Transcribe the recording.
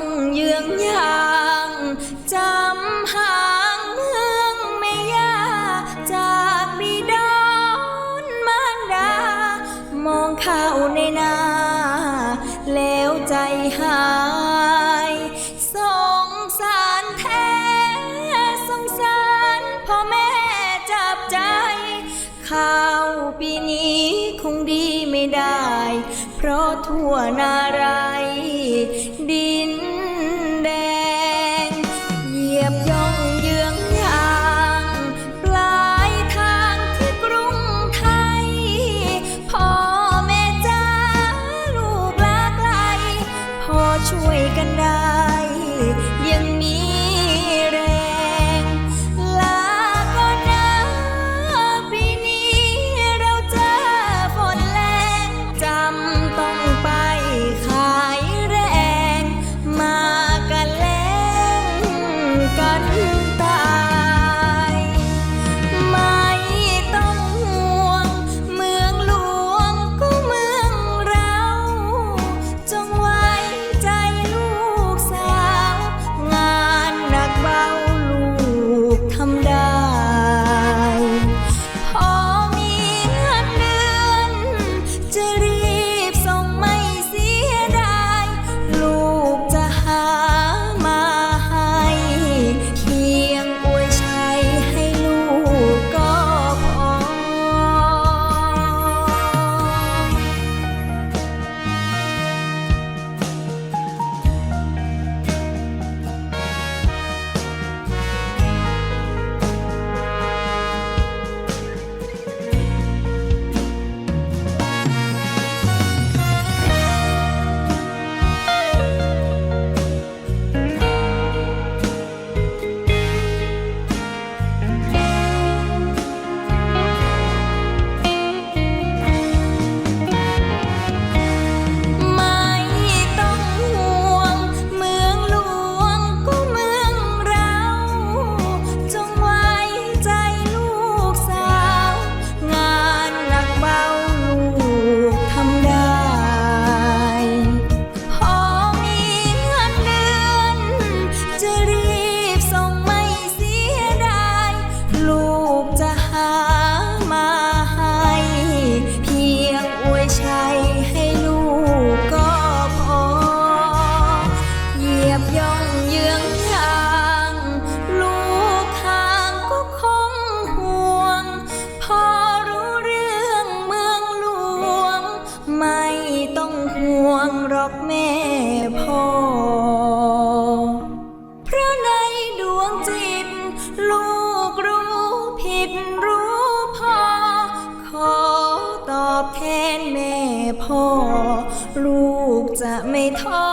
งเยืองยางจำหางเมืองไม่ยาจากบิดอนมารดา มองเข้าในนา แล้วใจหายสงสารแท้สงสารพ่อแม่จับใจ ข้าวปีนี้คงดีไม่ได้ เพราะทั่วนาราย 他。